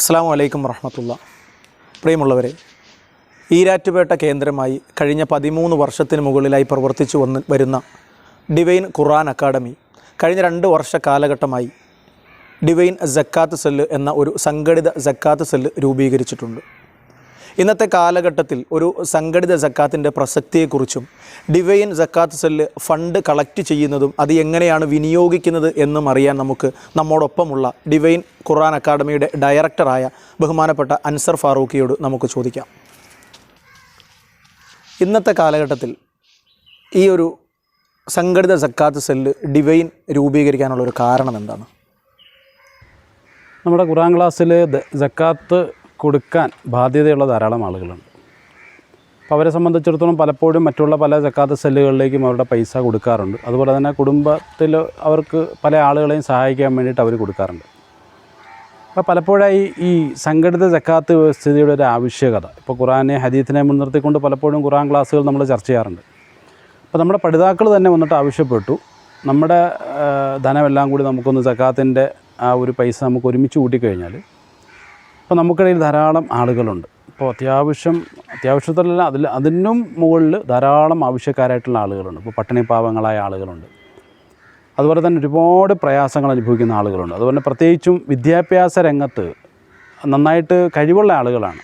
അസ്സാം വലൈക്കും വറഹമത്തുള്ള. പ്രിയമുള്ളവരെ ഈരാറ്റുപേട്ട കേന്ദ്രമായി കഴിഞ്ഞ പതിമൂന്ന് വർഷത്തിന് മുകളിലായി പ്രവർത്തിച്ചു വന്ന് വരുന്ന ഡിവൈൻ ഖുറാൻ അക്കാഡമി കഴിഞ്ഞ രണ്ട് വർഷ കാലഘട്ടമായി ഡിവൈൻ ജക്കാത്ത് സെല്ല് എന്ന ഒരു സംഘടിത ജക്കാത്ത് സെല്ല് രൂപീകരിച്ചിട്ടുണ്ട്. ഇന്നത്തെ കാലഘട്ടത്തിൽ ഒരു സംഘടിത ജക്കാത്തിന്റെ പ്രസക്തിയെക്കുറിച്ചും ഡിവൈൻ സക്കാത്ത് സെല്ല് ഫണ്ട് കളക്ട് ചെയ്യുന്നതും അത് എങ്ങനെയാണ് വിനിയോഗിക്കുന്നത് എന്നും അറിയാൻ നമുക്ക് നമ്മോടൊപ്പമുള്ള ഡിവൈൻ ഖുർആൻ അക്കാഡമിയുടെ ഡയറക്ടറായ ബഹുമാനപ്പെട്ട അൻസർ ഫാറൂഖിയോട് നമുക്ക് ചോദിക്കാം. ഇന്നത്തെ കാലഘട്ടത്തിൽ ഈ ഒരു സംഘടിത സക്കാത്ത് സെല്ല് ഡിവൈൻ രൂപീകരിക്കാനുള്ള ഒരു കാരണം എന്താണ്? നമ്മുടെ ഖുറാൻ ക്ലാസ്സിൽ ജക്കാത്ത് കൊടുക്കാൻ ബാധ്യതയുള്ള ധാരാളം ആളുകളുണ്ട്. അപ്പോൾ അവരെ സംബന്ധിച്ചിടത്തോളം പലപ്പോഴും മറ്റുള്ള പല ജക്കാത്ത സെല്ലുകളിലേക്കും അവരുടെ പൈസ കൊടുക്കാറുണ്ട്. അതുപോലെ തന്നെ കുടുംബത്തിൽ അവർക്ക് പല ആളുകളെയും സഹായിക്കാൻ വേണ്ടിയിട്ട് അവർ കൊടുക്കാറുണ്ട്. അപ്പോൾ പലപ്പോഴായി ഈ സംഘടിത ജക്കാത്ത് വ്യവസ്ഥിതിയുടെ ഒരു ആവശ്യകത. ഇപ്പോൾ ഖുറാനെ ഹദീത്തിനെ മുൻനിർത്തിക്കൊണ്ട് പലപ്പോഴും ഖുറാൻ ക്ലാസ്സുകൾ നമ്മൾ ചർച്ച ചെയ്യാറുണ്ട്. അപ്പോൾ നമ്മുടെ പഠിതാക്കൾ തന്നെ വന്നിട്ട് ആവശ്യപ്പെട്ടു. നമ്മുടെ ധനമെല്ലാം കൂടി നമുക്കൊന്ന് ജക്കാത്തിന്റെ ആ ഒരു പൈസ നമുക്ക് ഒരുമിച്ച് കൂട്ടിക്കഴിഞ്ഞാൽ ഇപ്പോൾ നമുക്കിടയിൽ ധാരാളം ആളുകളുണ്ട്. ഇപ്പോൾ അത്യാവശ്യം അത്യാവശ്യത്തിലല്ല അതിൽ അതിനും മുകളിൽ ധാരാളം ആവശ്യക്കാരായിട്ടുള്ള ആളുകളുണ്ട്. ഇപ്പോൾ പട്ടിണി പാവങ്ങളായ ആളുകളുണ്ട്. അതുപോലെ തന്നെ ഒരുപാട് പ്രയാസങ്ങൾ അനുഭവിക്കുന്ന ആളുകളുണ്ട്. അതുപോലെ പ്രത്യേകിച്ചും വിദ്യാഭ്യാസ രംഗത്ത് നന്നായിട്ട് കഴിവുള്ള ആളുകളാണ്.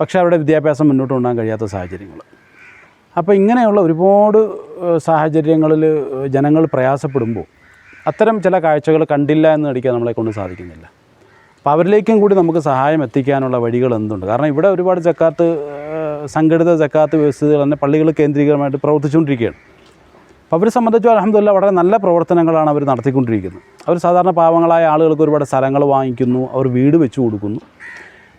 പക്ഷേ അവരുടെ വിദ്യാഭ്യാസം മുന്നോട്ട് കൊണ്ടുപോകാൻ കഴിയാത്ത സാഹചര്യങ്ങൾ. അപ്പോൾ ഇങ്ങനെയുള്ള ഒരുപാട് സാഹചര്യങ്ങളിൽ ജനങ്ങൾ പ്രയാസപ്പെടുമ്പോൾ അത്തരം ചില കാഴ്ചകൾ കണ്ടില്ല എന്ന് നടിക്കാൻ നമ്മളെ കൊണ്ട് സാധിക്കുന്നില്ല. അപ്പോൾ അവരിലേക്കും കൂടി നമുക്ക് സഹായം എത്തിക്കാനുള്ള വഴികൾ എന്തുണ്ട്? കാരണം ഇവിടെ ഒരുപാട് ജക്കാത്ത് ഏഹ്, സംഘടിത ജക്കാത്ത് വ്യവസ്ഥകൾ തന്നെ പള്ളികൾ കേന്ദ്രീകരമായിട്ട് പ്രവർത്തിച്ചുകൊണ്ടിരിക്കുകയാണ്. അപ്പോൾ അവരെ സംബന്ധിച്ച് അലഹമില്ല വളരെ നല്ല പ്രവർത്തനങ്ങളാണ് അവർ നടത്തിക്കൊണ്ടിരിക്കുന്നത്. അവർ സാധാരണ പാവങ്ങളായ ആളുകൾക്ക് ഒരുപാട് സ്ഥലങ്ങൾ വാങ്ങിക്കുന്നു അവർ വീട് വെച്ചു കൊടുക്കുന്നു.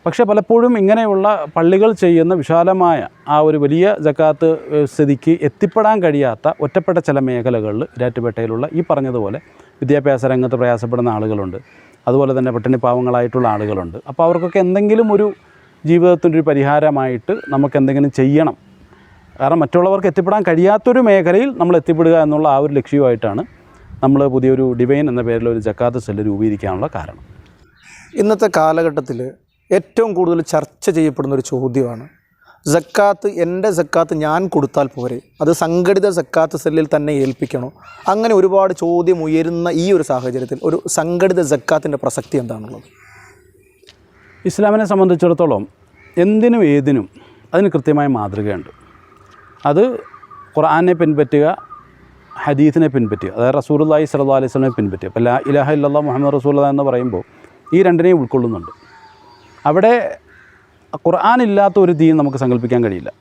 പക്ഷേ പലപ്പോഴും ഇങ്ങനെയുള്ള പള്ളികൾ ചെയ്യുന്ന വിശാലമായ ആ ഒരു വലിയ ജക്കാത്ത് സ്ഥിതിക്ക് എത്തിപ്പെടാൻ കഴിയാത്ത ഒറ്റപ്പെട്ട ചില മേഖലകളിൽ ഇരാറ്റുപേട്ടയിലുള്ള ഈ പറഞ്ഞതുപോലെ വിദ്യാഭ്യാസ രംഗത്ത് പ്രയാസപ്പെടുന്ന ആളുകളുണ്ട്. അതുപോലെ തന്നെ പട്ടിണി പാവങ്ങളായിട്ടുള്ള ആളുകളുണ്ട്. അപ്പോൾ അവർക്കൊക്കെ എന്തെങ്കിലും ഒരു ജീവിതത്തിന്റെ ഒരു പരിഹാരമായിട്ട് നമുക്ക് എന്തെങ്കിലും ചെയ്യണം. കാരണം മറ്റുള്ളവർക്ക് എത്തിപ്പെടാൻ കഴിയാത്തൊരു മേഖലയിൽ നമ്മൾ എത്തിപ്പെടുക എന്നുള്ള ആ ഒരു ലക്ഷ്യമായിട്ടാണ് നമ്മൾ പുതിയൊരു ഡിവൈൻ എന്ന പേരിൽ ഒരു ജക്കാത്ത് സെല്ല് രൂപീകരിക്കാനുള്ള കാരണം. ഇന്നത്തെ കാലഘട്ടത്തിൽ ഏറ്റവും കൂടുതൽ ചർച്ച ചെയ്യപ്പെടുന്ന ഒരു ചോദ്യമാണ് ജക്കാത്ത് എന്റെ സക്കാത്ത് ഞാൻ കൊടുത്താൽ പോരെ. അത് സംഘടിത സക്കാത്ത് സെല്ലിൽ തന്നെ ഏൽപ്പിക്കണോ. അങ്ങനെ ഒരുപാട് ചോദ്യം ഉയരുന്ന ഈ ഒരു സാഹചര്യത്തിൽ ഒരു സംഘടിത ജക്കാത്തിന്റെ പ്രസക്തി എന്താണുള്ളത്? ഇസ്ലാമിനെ സംബന്ധിച്ചിടത്തോളം എന്തിനും ഏതിനും അതിന് കൃത്യമായ മാതൃകയുണ്ട്. അത് ഖുർആാനെ പിൻപറ്റുക ഹദീസിനെ പിൻപറ്റുക അതായത് റസൂലുള്ളാഹി സ്വല്ലല്ലാഹു അലൈഹി വസല്ലമയെ പിൻപറ്റുക. അപ്പോൾ ലാ ഇലാഹ ഇല്ലാ മുഹമ്മദ് റസൂല്ല എന്ന് പറയുമ്പോൾ ഈ രണ്ടിനെയും ഉൾക്കൊള്ളുന്നുണ്ട്. അവിടെ ഖുർആൻ ഇല്ലാത്ത ഒരു ദീൻ നമുക്ക് സങ്കല്പിക്കാൻ കഴിയില്ല.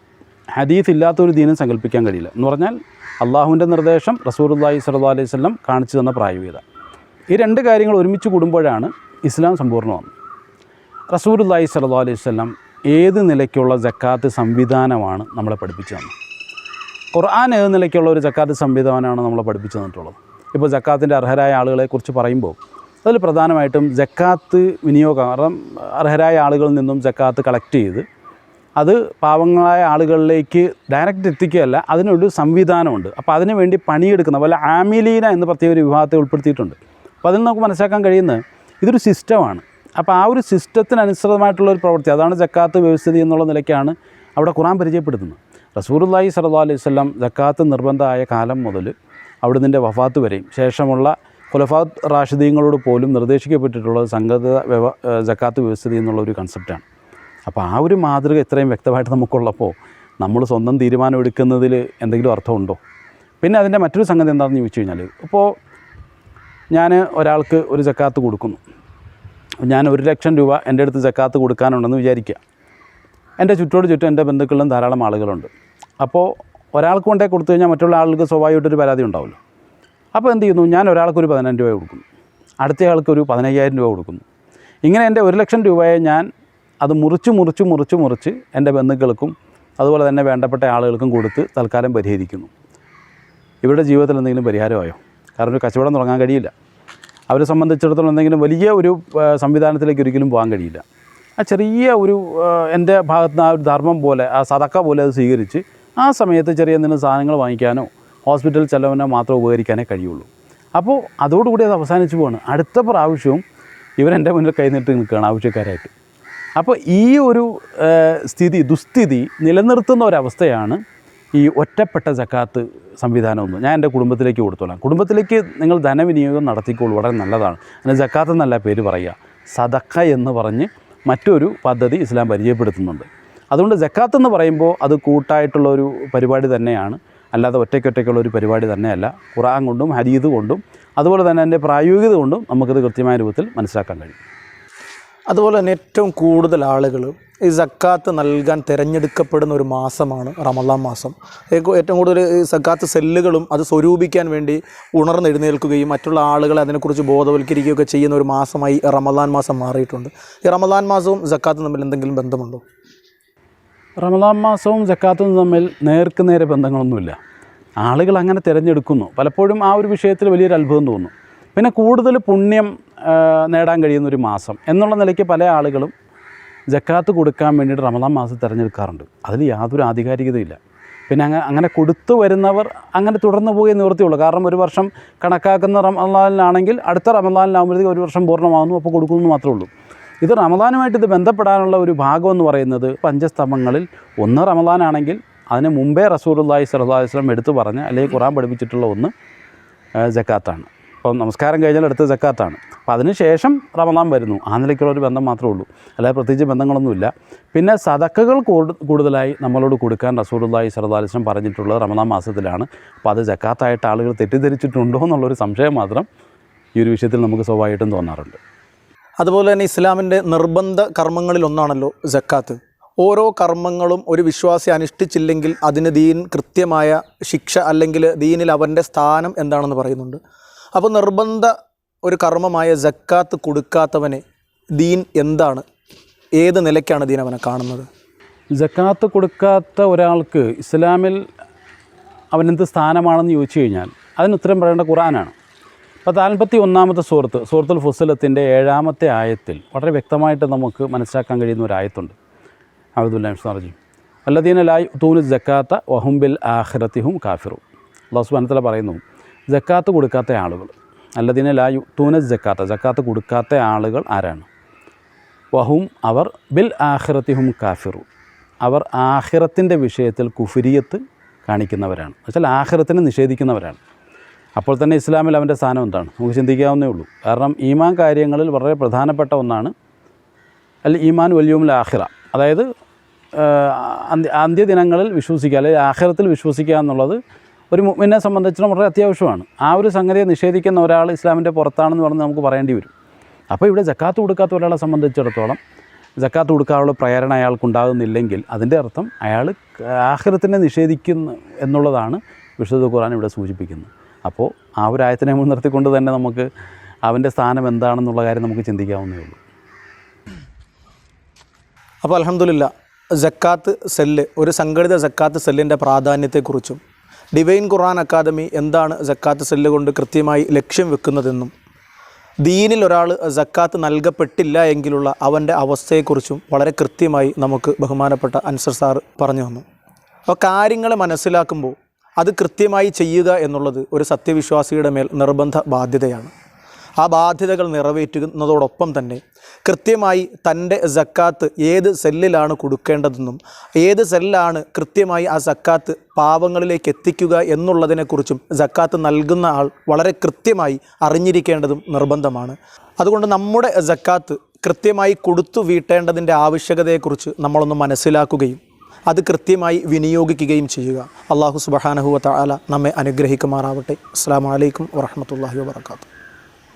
ഹദീസ് ഇല്ലാത്ത ഒരു ദീനും സങ്കല്പിക്കാൻ കഴിയില്ല. എന്ന് പറഞ്ഞാൽ അള്ളാഹുവിന്റെ നിർദ്ദേശം റസൂലുള്ളാഹി സല്ലാ അലൈഹി വസല്ലം കാണിച്ചു തന്ന പ്രായോഗികത. ഈ രണ്ട് കാര്യങ്ങൾ ഒരുമിച്ച് കൂടുമ്പോഴാണ് ഇസ്ലാം സമ്പൂർണമാകുന്നത്. റസൂലുള്ളാഹി സല്ലാ അലൈഹി വസല്ലം ഏത് നിലയ്ക്കുള്ള ജക്കാത്ത് സംവിധാനമാണ് നമ്മളെ പഠിപ്പിച്ചു തന്നത്? ഖുർആൻ ഏത് നിലയ്ക്കുള്ള ഒരു ജക്കാത്ത് സംവിധാനമാണ് നമ്മളെ പഠിപ്പിച്ചു തന്നിട്ടുള്ളത്? ഇപ്പോൾ ജക്കാത്തിന്റെ അർഹരായ ആളുകളെക്കുറിച്ച് പറയുമ്പോൾ അതിൽ പ്രധാനമായിട്ടും ജക്കാത്ത് വിനിയോഗം കാരണം അർഹരായ ആളുകളിൽ നിന്നും ജക്കാത്ത് കളക്ട് ചെയ്ത് അത് പാവങ്ങളായ ആളുകളിലേക്ക് ഡയറക്റ്റ് എത്തിക്കുകയല്ല അതിനൊരു സംവിധാനമുണ്ട്. അപ്പോൾ അതിനു വേണ്ടി പണിയെടുക്കുന്ന പോലെ ആമിലീന എന്ന് പ്രത്യേക ഒരു വിഭാഗത്തെ ഉൾപ്പെടുത്തിയിട്ടുണ്ട്. അപ്പോൾ അതിൽ നമുക്ക് മനസ്സിലാക്കാൻ കഴിയുന്നത് ഇതൊരു സിസ്റ്റമാണ് അപ്പോൾ ആ ഒരു സിസ്റ്റത്തിനനുസൃതമായിട്ടുള്ള ഒരു പ്രവൃത്തി അതാണ് ജക്കാത്ത് വ്യവസ്ഥിതി എന്നുള്ള നിലയ്ക്കാണ് അവിടെ ഖുറാൻ പരിചയപ്പെടുത്തുന്നത് റസൂറുല്ലാഹി സലഹ് അലൈഹി വസല്ലം ജക്കാത്ത് നിർബന്ധമായ കാലം മുതൽ അവിടുന്ന് വഫാത്ത് വരെയും ശേഷമുള്ള ഖുലഫാത്ത് റാഷിദീങ്ങളോട് പോലും നിർദ്ദേശിക്കപ്പെട്ടിട്ടുള്ളത് സംഗത വ്യവ ജക്കാത്ത് വ്യവസ്ഥിതി എന്നുള്ള ഒരു കൺസെപ്റ്റാണ് അപ്പോൾ ആ ഒരു മാതൃക ഇത്രയും വ്യക്തമായിട്ട് നമുക്കുള്ളപ്പോൾ നമ്മൾ സ്വന്തം തീരുമാനം എടുക്കുന്നതിൽ എന്തെങ്കിലും അർത്ഥമുണ്ടോ? പിന്നെ അതിന്റെ മറ്റൊരു സംഗതി എന്താണെന്ന് ചോദിച്ചു കഴിഞ്ഞാൽ ഇപ്പോൾ ഞാൻ ഒരാൾക്ക് ഒരു ജക്കാത്ത് കൊടുക്കുന്നു. ഞാൻ ഒരു ലക്ഷം രൂപ എന്റെ അടുത്ത് ജക്കാത്ത് കൊടുക്കാനുണ്ടെന്ന് വിചാരിക്കുക. എന്റെ ചുറ്റോട് ചുറ്റും എന്റെ ബന്ധുക്കളിലും ധാരാളം ആളുകളുണ്ട്. അപ്പോൾ ഒരാൾക്ക് കൊണ്ടേ കൊടുത്തു കഴിഞ്ഞാൽ മറ്റുള്ള ആളുകൾക്ക് സ്വാഭാവികമായിട്ടൊരു പരാതി ഉണ്ടാവുമല്ലോ. അപ്പോൾ എന്ത് ചെയ്യുന്നു? ഞാൻ ഒരാൾക്ക് ഒരു പതിനായിരം രൂപ കൊടുക്കുന്നു. അടുത്തയാൾക്ക് ഒരു പതിനയ്യായിരം രൂപ കൊടുക്കുന്നു. ഇങ്ങനെ എന്റെ ഒരു ലക്ഷം രൂപയെ ഞാൻ അത് മുറിച്ച് മുറിച്ച് മുറിച്ച് മുറിച്ച് എന്റെ ബന്ധുക്കൾക്കും അതുപോലെ തന്നെ വേണ്ടപ്പെട്ട ആളുകൾക്കും കൊടുത്ത് തൽക്കാലം പരിഹരിക്കുന്നു. ഇവരുടെ ജീവിതത്തിൽ എന്തെങ്കിലും പരിഹാരമായോ? കാരണം ഒരു കച്ചവടം തുടങ്ങാൻ കഴിയില്ല. അവരെ സംബന്ധിച്ചിടത്തോളം എന്തെങ്കിലും വലിയ ഒരു സംവിധാനത്തിലേക്ക് ഒരിക്കലും പോകാൻ കഴിയില്ല. ആ ചെറിയ ഒരു എന്റെ ഭാഗത്ത് നിന്ന് ആ ഒരു ധർമ്മം പോലെ ആ സതക്ക പോലെ അത് സ്വീകരിച്ച് ആ സമയത്ത് ചെറിയ എന്തെങ്കിലും സാധനങ്ങൾ വാങ്ങിക്കാനോ ഹോസ്പിറ്റൽ ചെലവിനെ മാത്രം ഉപകരിക്കാനേ കഴിയുള്ളൂ. അപ്പോൾ അതോടുകൂടി അത് അവസാനിച്ചു പോവാണ്. അടുത്ത പ്രാവശ്യവും ഇവരെന്റെ മുന്നിൽ കൈനീട്ട് നിൽക്കുകയാണ് ആവശ്യക്കാരായിട്ട്. അപ്പോൾ ഈ ഒരു സ്ഥിതി ദുസ്ഥിതി നിലനിർത്തുന്ന ഒരവസ്ഥയാണ് ഈ ഒറ്റപ്പെട്ട ജക്കാത്ത് സംവിധാനം ഒന്ന്. ഞാൻ എന്റെ കുടുംബത്തിലേക്ക് കൊടുത്തോളാം. കുടുംബത്തിലേക്ക് നിങ്ങൾ ധനവിനിയോഗം നടത്തിക്കോളൂ. വളരെ നല്ലതാണ്. അതിന് ജക്കാത്ത് എന്നല്ല പേര് പറയുക. സദക്ക എന്ന് പറഞ്ഞ് മറ്റൊരു പദ്ധതി ഇസ്ലാം പരിചയപ്പെടുത്തുന്നുണ്ട്. അതുകൊണ്ട് ജക്കാത്ത് എന്ന് പറയുമ്പോൾ അത് കൂട്ടായിട്ടുള്ള ഒരു പരിപാടി തന്നെയാണ്. അല്ലാതെ ഒറ്റയ്ക്കൊറ്റയ്ക്കുള്ള ഒരു പരിപാടി തന്നെയല്ല. ഖുറാൻ കൊണ്ടും ഹരീത് കൊണ്ടും അതുപോലെ തന്നെ അതിന്റെ പ്രായോഗികത കൊണ്ടും നമുക്കിത് കൃത്യമായ രൂപത്തിൽ മനസ്സിലാക്കാൻ കഴിയും. അതുപോലെ തന്നെ ഏറ്റവും കൂടുതൽ ആളുകൾ ഈ സക്കാത്ത് നൽകാൻ തിരഞ്ഞെടുക്കപ്പെടുന്ന ഒരു മാസമാണ് റമദാൻ മാസം. ഏറ്റവും കൂടുതൽ സക്കാത്ത് സെല്ലുകളും അത് സ്വരൂപിക്കാൻ വേണ്ടി ഉണർന്നെഴുന്നേൽക്കുകയും മറ്റുള്ള ആളുകളെ അതിനെക്കുറിച്ച് ബോധവൽക്കരിക്കുകയൊക്കെ ചെയ്യുന്ന ഒരു മാസമായി റമദാൻ മാസം മാറിയിട്ടുണ്ട്. ഈ റമദാൻ മാസവും സക്കാത്തും തമ്മിൽ എന്തെങ്കിലും ബന്ധമുണ്ടോ? റമദാൻ മാസവും ജക്കാത്തും തമ്മിൽ നേർക്ക് നേരെ ബന്ധങ്ങളൊന്നുമില്ല. ആളുകൾ അങ്ങനെ തിരഞ്ഞെടുക്കുന്നു. പലപ്പോഴും ആ ഒരു വിഷയത്തിൽ വലിയൊരു അത്ഭുതം തോന്നുന്നു. പിന്നെ കൂടുതൽ പുണ്യം നേടാൻ കഴിയുന്ന ഒരു മാസം എന്നുള്ള നിലയ്ക്ക് പല ആളുകളും ജക്കാത്ത് കൊടുക്കാൻ വേണ്ടിയിട്ട് റമദാൻ മാസം തിരഞ്ഞെടുക്കാറുണ്ട്. അതിൽ യാതൊരു ആധികാരികതയില്ല. പിന്നെ അങ്ങനെ അങ്ങനെ കൊടുത്തു വരുന്നവർ അങ്ങനെ തുടർന്ന് പോയി നിവൃത്തിയുള്ളൂ കാരണം ഒരു വർഷം കണക്കാക്കുന്ന റമദാനിലാണെങ്കിൽ അടുത്ത റമദാനിലാകുമ്പോഴത്തേക്ക് ഒരു വർഷം പൂർണമാകുന്നു അപ്പോൾ കൊടുക്കുന്നു മാത്രമേ ഉള്ളൂ. ഇത് റമദാനുമായിട്ട് ഇത് ബന്ധപ്പെടാനുള്ള ഒരു ഭാഗം എന്ന് പറയുന്നത് പഞ്ചസ്തംഭങ്ങളിൽ ഒന്ന് റമദാനാണെങ്കിൽ അതിന് മുമ്പേ റസൂലുള്ളാഹി സ്വല്ലല്ലാഹി അലൈഹി വസല്ലം എടുത്തു പറഞ്ഞ് അല്ലെങ്കിൽ ഖുറാൻ പഠിപ്പിച്ചിട്ടുള്ള ഒന്ന് ജക്കാത്താണ്. അപ്പം നമസ്കാരം കഴിഞ്ഞാൽ അടുത്ത ജക്കാത്താണ്. അപ്പോൾ അതിന് ശേഷം റമദാൻ വരുന്നു. ആ നിലയ്ക്കുള്ള ഒരു ബന്ധം മാത്രമേ ഉള്ളൂ. അല്ലാതെ പ്രത്യേകിച്ച് ബന്ധങ്ങളൊന്നുമില്ല. പിന്നെ സദക്കകൾ കൂടുതലായി നമ്മളോട് കൊടുക്കാൻ അലൈഹി വസല്ലം പറഞ്ഞിട്ടുള്ളത് റമദാൻ മാസത്തിലാണ്. അപ്പോൾ അത് ജക്കാത്തായിട്ട് ആളുകൾ തെറ്റിദ്ധരിച്ചിട്ടുണ്ടോ എന്നുള്ളൊരു സംശയം മാത്രം ഈ ഒരു വിഷയത്തിൽ നമുക്ക് സ്വാഭാവികമായിട്ടും തോന്നാറുണ്ട്. അതുപോലെ തന്നെ ഇസ്ലാമിന്റെ നിർബന്ധ കർമ്മങ്ങളിൽ ഒന്നാണല്ലോ ജക്കാത്ത്. ഓരോ കർമ്മങ്ങളും ഒരു വിശ്വാസി അനുഷ്ഠിച്ചില്ലെങ്കിൽ അതിന് ദീൻ കൃത്യമായ ശിക്ഷ അല്ലെങ്കിൽ ദീനിൽ അവന്റെ സ്ഥാനം എന്താണെന്ന് പറയുന്നുണ്ട്. അപ്പോൾ നിർബന്ധ ഒരു കർമ്മമായ ജക്കാത്ത് കൊടുക്കാത്തവനെ ദീൻ എന്താണ്? ഏത് നിലയ്ക്കാണ് ദീൻ അവനെ കാണുന്നത്? ജക്കാത്ത് കൊടുക്കാത്ത ഒരാൾക്ക് ഇസ്ലാമിൽ അവനെന്ത് സ്ഥാനമാണെന്ന് ചോദിച്ചു കഴിഞ്ഞാൽ അതിന് ഉത്തരം പറയേണ്ട ഖുറാനാണ് അപ്പോൾ നാൽപ്പത്തി ഒന്നാമത്തെ സുഹൃത്ത് സുഹൃത്തുൽ ഫുസലത്തിന്റെ ഏഴാമത്തെ ആയത്തിൽ വളരെ വ്യക്തമായിട്ട് നമുക്ക് മനസ്സിലാക്കാൻ കഴിയുന്ന ഒരു ആയത്തുണ്ട്. അബ്ദുല്ലാജി അല്ലദീന ലായ് തൂന് ജക്കാത്ത വഹുംബിൽ ആഹ്റത്തിഹും കാഫിറും അള്ളാഹു സുബാനത്തല പറയുന്നു ജക്കാത്ത് കൊടുക്കാത്ത ആളുകൾ. അല്ലദീന ലായു തൂന ജക്കാത്ത ജക്കാത്ത് കൊടുക്കാത്ത ആളുകൾ ആരാണ്? വഹും അവർ ബിൽ ആഹ്റത്തിഹും കാഫിറു അവർ ആഹിറത്തിന്റെ വിഷയത്തിൽ കുഫിരിയത്ത് കാണിക്കുന്നവരാണ്. എന്നുവെച്ചാൽ ആഖിറത്തിനെ നിഷേധിക്കുന്നവരാണ്. അപ്പോൾ തന്നെ ഇസ്ലാമിൽ അവന്റെ സ്ഥാനം എന്താണ്? നമുക്ക് ചിന്തിക്കാവുന്നേ ഉള്ളൂ. കാരണം ഈമാൻ കാര്യങ്ങളിൽ വളരെ പ്രധാനപ്പെട്ട ഒന്നാണ്. അല്ല ഈമാൻ വല്യൂമിൽ ആഖിറ. അതായത് അന്ത്യദിനങ്ങളിൽ വിശ്വസിക്കുക അല്ലെങ്കിൽ ആഖിറത്തിൽ വിശ്വസിക്കുക എന്നുള്ളത് ഒരു മുഅ്മിനെ സംബന്ധിച്ചിടത്തോളം വളരെ അത്യാവശ്യമാണ്. ആ ഒരു സംഗതിയെ നിഷേധിക്കുന്ന ഒരാൾ ഇസ്ലാമിന്റെ പുറത്താണെന്ന് പറഞ്ഞ് നമുക്ക് പറയേണ്ടി വരും. അപ്പോൾ ഇവിടെ ജക്കാത്ത് കൊടുക്കാത്ത ഒരാളെ സംബന്ധിച്ചിടത്തോളം ജക്കാത്ത് കൊടുക്കാനുള്ള പ്രേരണ അയാൾക്കുണ്ടാകുന്നില്ലെങ്കിൽ അതിന്റെ അർത്ഥം അയാൾ ആഖിറത്തിനെ നിഷേധിക്കുന്നു എന്നുള്ളതാണ് വിശുദ്ധ ഖുർആൻ ഇവിടെ സൂചിപ്പിക്കുന്നത്. അപ്പോൾ ആ ഒരു ആയത്തിനെ മുൻനിർത്തിക്കൊണ്ട് തന്നെ നമുക്ക് അവന്റെ സ്ഥാനം എന്താണെന്നുള്ള കാര്യം നമുക്ക് ചിന്തിക്കാവുന്നേ ഉള്ളൂ. അപ്പോൾ അലഹമുല്ല ജക്കാത്ത് സെല്ല് ഒരു സംഘടിത ജക്കാത്ത് സെല്ലിന്റെ പ്രാധാന്യത്തെക്കുറിച്ചും ഡിവൈൻ ഖുർആൻ അക്കാദമി എന്താണ് ജക്കാത്ത് സെല്ല് കൊണ്ട് കൃത്യമായി ലക്ഷ്യം വെക്കുന്നതെന്നും ദീനിൽ ഒരാൾ ജക്കാത്ത് നൽകപ്പെട്ടില്ല എങ്കിലുള്ള അവന്റെ അവസ്ഥയെക്കുറിച്ചും വളരെ കൃത്യമായി നമുക്ക് ബഹുമാനപ്പെട്ട അൻസർ സാർ പറഞ്ഞു തന്നു. അപ്പോൾ കാര്യങ്ങളെ മനസ്സിലാക്കുമ്പോൾ അത് കൃത്യമായി ചെയ്യുക എന്നുള്ളത് ഒരു സത്യവിശ്വാസിയുടെ മേൽ നിർബന്ധ ബാധ്യതയാണ്. ആ ബാധ്യതകൾ നിറവേറ്റുന്നതോടൊപ്പം തന്നെ കൃത്യമായി തന്റെ സക്കാത്ത് ഏത് സെല്ലിലാണ് കൊടുക്കേണ്ടതെന്നും ഏത് സെല്ലാണ് കൃത്യമായി ആ സക്കാത്ത് പാവങ്ങളിലേക്ക് എത്തിക്കുക എന്നുള്ളതിനെക്കുറിച്ചും സക്കാത്ത് നൽകുന്ന ആൾ വളരെ കൃത്യമായി അറിഞ്ഞിരിക്കേണ്ടതും നിർബന്ധമാണ്. അതുകൊണ്ട് നമ്മുടെ സക്കാത്ത് കൃത്യമായി കൊടുത്തു വീട്ടേണ്ടതിന്റെ ആവശ്യകതയെക്കുറിച്ച് നമ്മളൊന്ന് മനസ്സിലാക്കുകയും അത് കൃത്യമായി വിനിയോഗിക്കുകയും ചെയ്യുക. അള്ളാഹു സുബഹാനഹുവ തആല നമ്മെ അനുഗ്രഹിക്കുമാറാവട്ടെ. അസ്സാം വലൈക്കും വാഹമത്തല്ലാഹി വാബർക്കാത്തു